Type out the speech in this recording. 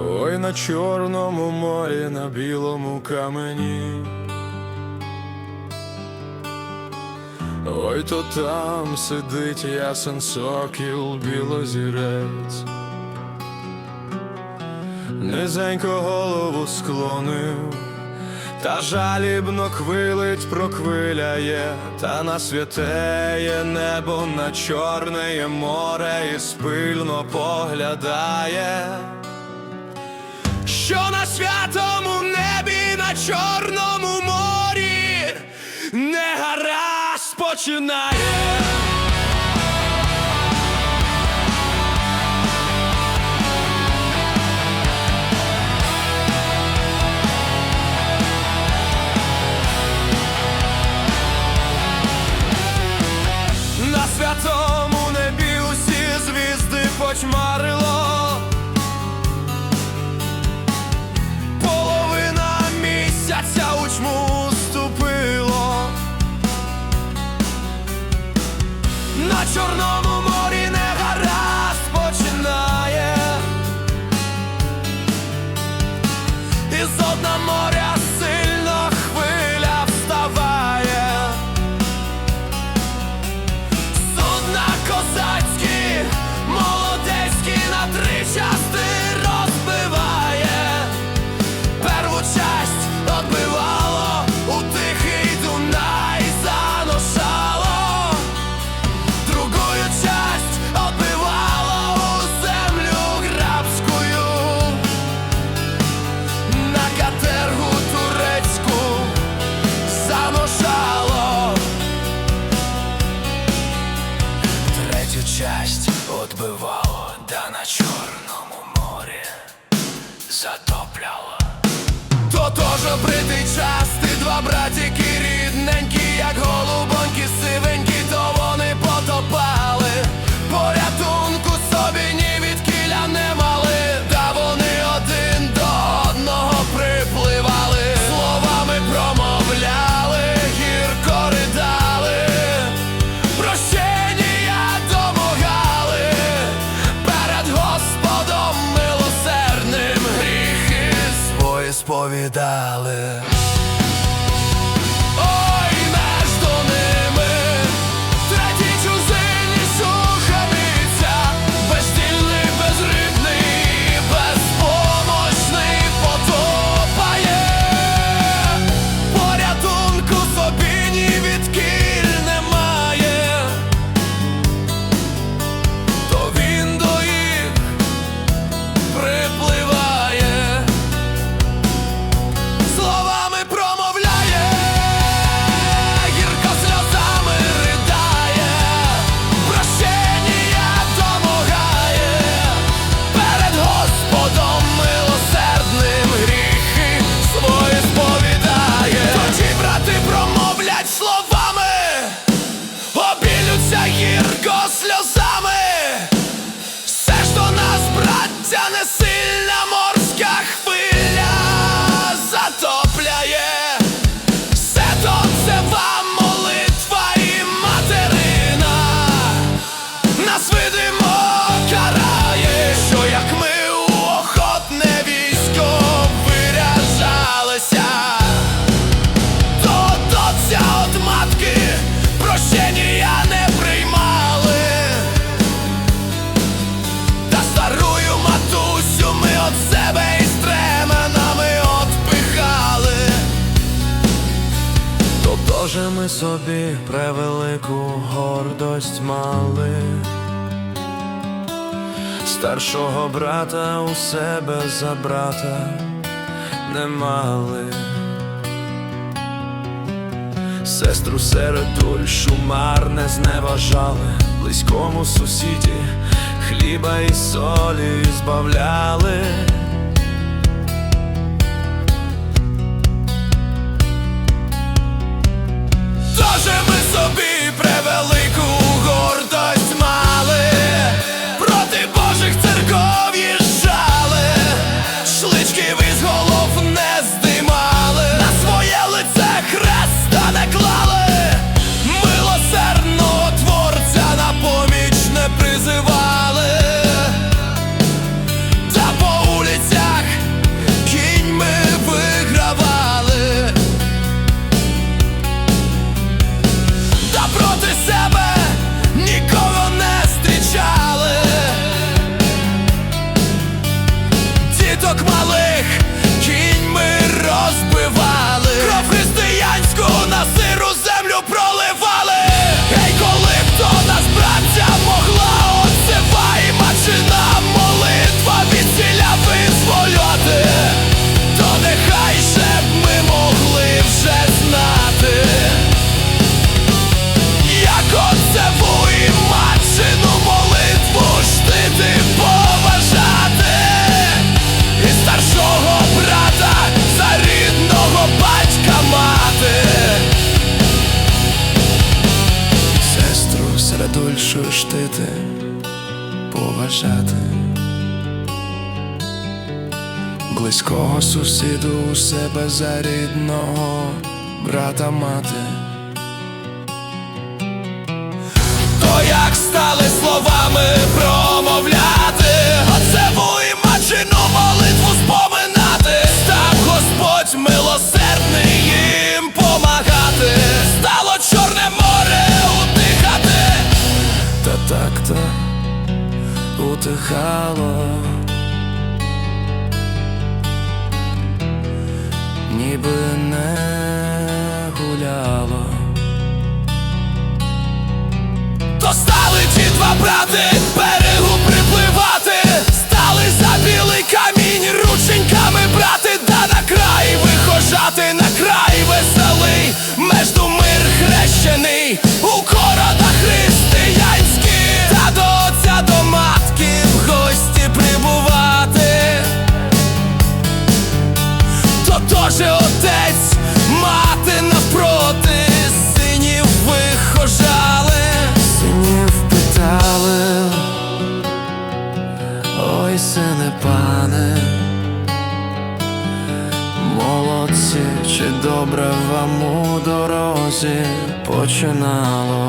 Ой на чорному морі, на білому камені. Ой то там сидить ясен сокіл білозірець, низенько голову склонив, та жалібно квилить, проквиляє, та на святеє небо на чорне море і спильно поглядає. Tonight. затопляла. То тоже бритий час, ти два братіки рідненькі, як голубонькі, сивенькі, то вони потопали. Сповідали. ми собі превелику гордость мали, старшого брата у себе за брата не мали, сестру середуль шумар не зневажали, близькому сусіді хліба і солі збавляли. Близького сусіду у себе за рідного брата мати. То як стали словами промовляти, Отцеву і матчину молитву споминати, став Господь милосердний їм помагати, стало Чорне море утихати, та так-то утихало. Ніби не То тоже отець, мати навпроти, синів вихожали, синів питали, ой, сине пане, молодці, чи добре вам у дорозі починало?